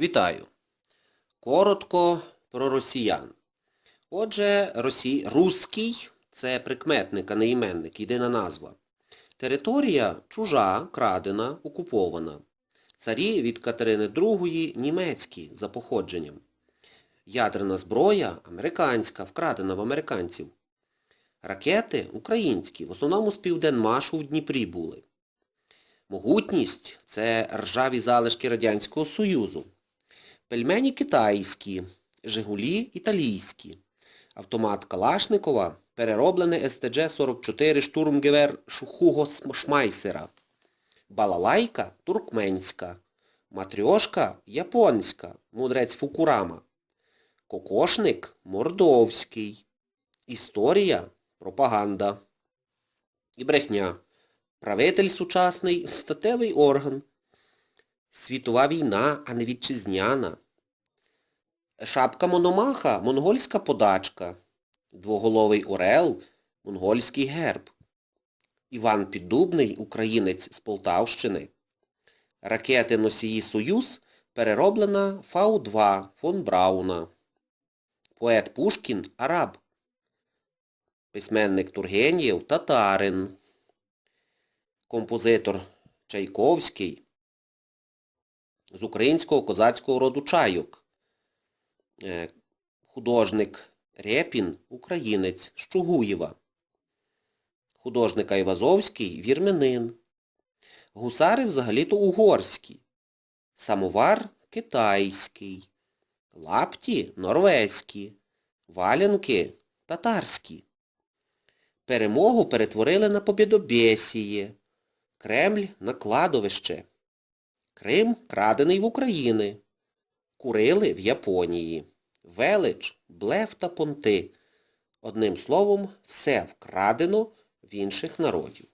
Вітаю! Коротко про росіян. Отже, Росі... Руський – це прикметник, а не іменник, єдина назва. Територія чужа, крадена, окупована. Царі від Катерини II німецькі за походженням. Ядерна зброя американська, вкрадена в американців. Ракети українські, в основному з Південмашу в Дніпрі були. Могутність – це ржаві залишки Радянського Союзу. Пельмені китайські, Жигулі італійські. Автомат Калашникова перероблений СТД-44 штурмгевер Шухуго Шмайсера. Балалайка туркменська. Матрьошка японська, мудрець Фукурама. Кокошник мордовський. Історія пропаганда. І брехня. Правитель сучасний статевий орган. Світова війна, а не вітчизняна. Шапка Мономаха монгольська подачка. Двоголовий орел монгольський герб. Іван Піддубний українець з Полтавщини. Ракети носії Союз перероблена Фау-2 фон Брауна. Поет Пушкін араб. Письменник Тургенєв татарин. Композитор Чайковський з українського козацького роду чайок. Е, Художник Рєпін – українець з Чугуєва. Художник Айвазовський – вірменин. Гусари взагалі-то угорські. Самовар – китайський. Лапті – норвезькі. Валянки – татарські. Перемогу перетворили на побєдобєсіє. Кремль – на кладовище. Крим крадений в України. Курили в Японії. Велич, блеф та понти. Одним словом, все вкрадено в інших народів.